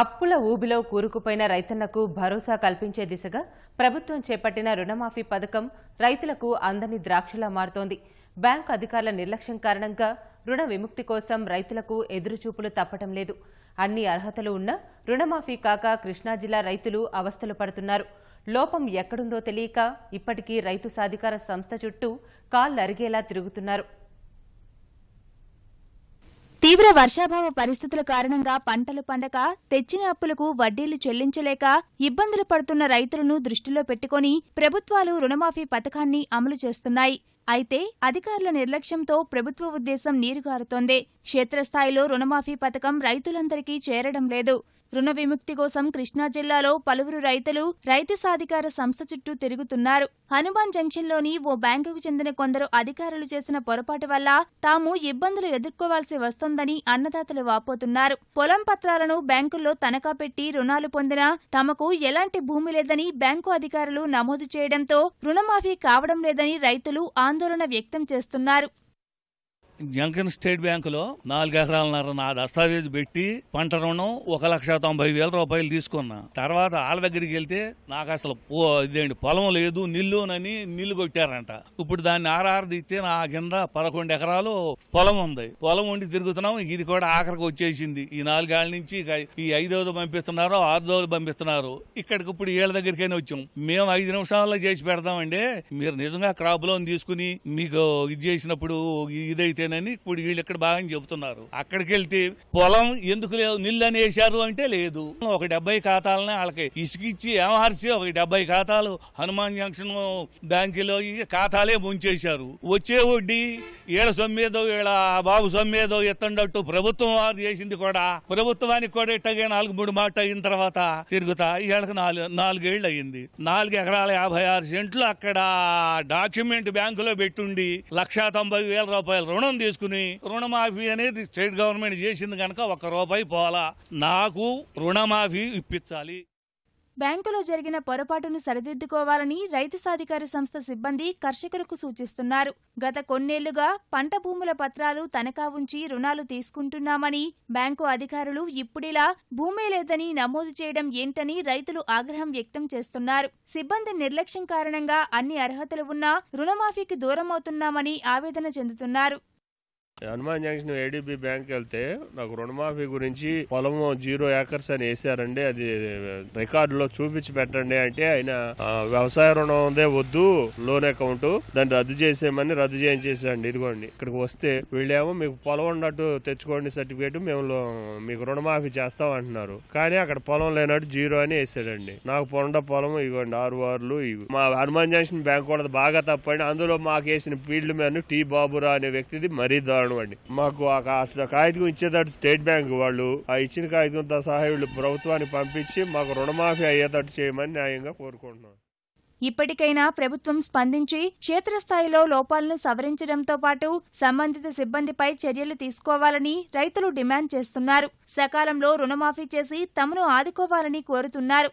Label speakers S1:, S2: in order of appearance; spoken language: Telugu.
S1: అప్పుల ఊబిలో కూరుకుపోయిన రైతన్నకు భరోసా కల్పించే దిశగా ప్రభుత్వం చేపట్టిన రుణమాఫీ పథకం రైతులకు అందని ద్రాక్షలా మారుతోంది. బ్యాంకు అధికారుల నిర్లక్ష్యం కారణంగా రుణ విముక్తి కోసం రైతులకు ఎదురుచూపులు తప్పటం లేదు. అన్ని అర్హతలు ఉన్నా రుణమాఫీ కాక కృష్ణా జిల్లా రైతులు అవస్థలు పడుతున్నారు. లోపం ఎక్కడుందో తెలియక ఇప్పటికీ రైతు సాధికార సంస్థ చుట్టూ కాళ్ళరిగేలా తిరుగుతున్నారు.
S2: తీవ్ర వర్షాభావ పరిస్థితుల కారణంగా పంటలు పండక తెచ్చిన అప్పులకు వడ్డీలు చెల్లించలేక ఇబ్బందులు పడుతున్న రైతులను దృష్టిలో పెట్టుకుని ప్రభుత్వాలు రుణమాఫీ పథకాన్ని అమలు చేస్తున్నాయి. అయితే అధికారుల నిర్లక్ష్యంతో ప్రభుత్వ ఉద్దేశం నీరుగారుతోంది. క్షేత్రస్థాయిలో రుణమాఫీ పథకం రైతులందరికీ చేరడం లేదు. రుణ విముక్తి కోసం కృష్ణా జిల్లాలో పలువురు రైతులు రైతు సాధికార సంస్థ చుట్టూ తిరుగుతున్నారు. హనుమాన్ జంక్షన్లోని ఓ బ్యాంకుకు చెందిన కొందరు అధికారులు చేసిన పొరపాటు వల్ల తాము ఇబ్బందులు ఎదుర్కోవాల్సి వస్తోందని అన్నదాతలు వాపోతున్నారు. పొలం పత్రాలను బ్యాంకుల్లో తనఖా పెట్టి రుణాలు పొందినా తమకు ఎలాంటి భూమి లేదని బ్యాంకు అధికారులు నమోదు చేయడంతో రుణమాఫీ కావడం లేదని రైతులు ఆందోళన వ్యక్తం చేస్తున్నారు.
S3: జంకన్ స్టేట్ బ్యాంకులో నాలుగు ఎకరాలన్నర నా దస్తావేజ్ పెట్టి పంట రుణం ఒక లక్ష తొంభై వేల రూపాయలు తీసుకున్నా. తర్వాత వాళ్ళ దగ్గరికి వెళ్తే నాకు అసలు పో- ఇదేంటి పొలం లేదు నిల్లునని నిల్లు కొట్టారంట. ఇప్పుడు దాన్ని ఆర్ఆర్ తీస్తే నా కింద పదకొండు ఎకరాలు పొలం ఉంది. పొలం ఉండి తిరుగుతున్నాం ఇది కూడా ఆఖరికి వచ్చేసింది. ఈ నాలుగేళ్ళ నుంచి ఈ ఐదవది పంపిస్తున్నారు ఆరుదవది పంపిస్తున్నారు. ఇక్కడికి ఇప్పుడు వీళ్ళ దగ్గరికైనా వచ్చాం. మేము ఐదు నిమిషాల్లో చేసి పెడతామండి. మీరు నిజంగా క్రాప్ లోన్ తీసుకుని మీకు ఇది చేసినప్పుడు ఇదైతేనని ఇప్పుడు వీళ్ళు ఇక్కడ బాగా చెబుతున్నారు. అక్కడికి వెళ్తే పొలం ఎందుకు లేదు? నీళ్ళు అని వేశారు అంటే లేదు. ఒక డెబ్బై ఖాతాలని వాళ్ళకి ఇసుకిచ్చి ఏమార్చి ఒక డెబ్బై ఖాతాలు హనుమాన్ జంక్షన్ బ్యాంకులో ఖాతాలే ముంచేశారు. వచ్చే వడ్డీ ఈడ సొమ్మేదో ఈడ బాబు సొమ్మేదో ఎత్తండట్టు ప్రభుత్వం వారు చేసింది కూడా. ప్రభుత్వానికి కూడా ఇట్టగే నాలుగు మూడు మాట అయిన తర్వాత తిరుగుతా. ఏళ్ళకి నాలుగు నాలుగేళ్ళు అయింది నాలుగు ఎకరాల యాభై ఆరు సెంట్లు అక్కడ డాక్యుమెంట్ బ్యాంకులో పెట్టుండి లక్షా తొంభై వేల రూపాయలు రుణం తీసుకుని రుణమాఫీ అనేది స్టేట్ గవర్నమెంట్ చేసింది కనుక ఒక రూపాయి పోలా నాకు రుణమాఫీ ఇప్పించాలి.
S2: బ్యాంకులో జరిగిన పొరపాటును సరిదిద్దుకోవాలని రైతు సాధికార సంస్థ సిబ్బంది కర్షకులకు సూచిస్తున్నారు. గత కొన్నేళ్ళుగా పంట భూముల పత్రాలు తనఖా ఉంచి రుణాలు తీసుకుంటున్నామని బ్యాంకు అధికారులు ఇప్పుడిలా భూమే లేదని నమోదు చేయడం ఏంటని రైతులు ఆగ్రహం వ్యక్తం చేస్తున్నారు. సిబ్బంది నిర్లక్ష్యం కారణంగా అన్ని అర్హతలు ఉన్నా రుణమాఫీకి దూరమవుతున్నామని ఆవేదన చెందుతున్నారు.
S4: హనుమాన్ జంక్షన్ ఏడీబీ బ్యాంక్ వెళ్తే నాకు రుణమాఫీ గురించి పొలము జీరో ఏకర్స్ అని వేసారండి అది రికార్డులో చూపించి పెట్టండి అంటే ఆయన వ్యవసాయ రుణం ఉందే వద్దు లోన్ అకౌంట్ దాన్ని రద్దు చేసేయమని రద్దు చేయించేసాండి ఇదిగోండి ఇక్కడికి వస్తే వీళ్ళేమో మీకు పొలం ఉన్నట్టు తెచ్చుకోండి సర్టిఫికేట్ మేము మీకు రుణమాఫీ చేస్తాం అంటున్నారు. కానీ అక్కడ పొలం లేనట్టు జీరో అని వేసాడండి నాకు పొండ పొలం ఇవ్వండి ఆరు వార్లు ఇవి. మా హనుమాన్ జంక్షన్ బ్యాంక్ కూడా బాగా తప్పండి. అందులో మాకు వేసిన ఫీల్డ్ మ్యాన్ టీ బాబురా అనే వ్యక్తిది మరీ దారుణం అండి మాకు ఆ కాగితం ఇచ్చేటట్టు స్టేట్ బ్యాంక్ వాళ్ళు. ఆ ఇచ్చిన కాగితంతో సహా వీళ్ళు ప్రభుత్వాన్ని పంపించి మాకు రుణమాఫీ అయ్యేటట్టు చేయమని న్యాయంగా కోరుకుంటున్నాం.
S2: ఇప్పటికైనా ప్రభుత్వం స్పందించి క్షేత్రస్థాయిలో లోపాలను సవరించడంతో పాటు సంబంధిత సిబ్బందిపై చర్యలు తీసుకోవాలని రైతులు డిమాండ్ చేస్తున్నారు. సకాలంలో రుణమాఫీ చేసి తమను ఆదుకోవాలని కోరుతున్నారు.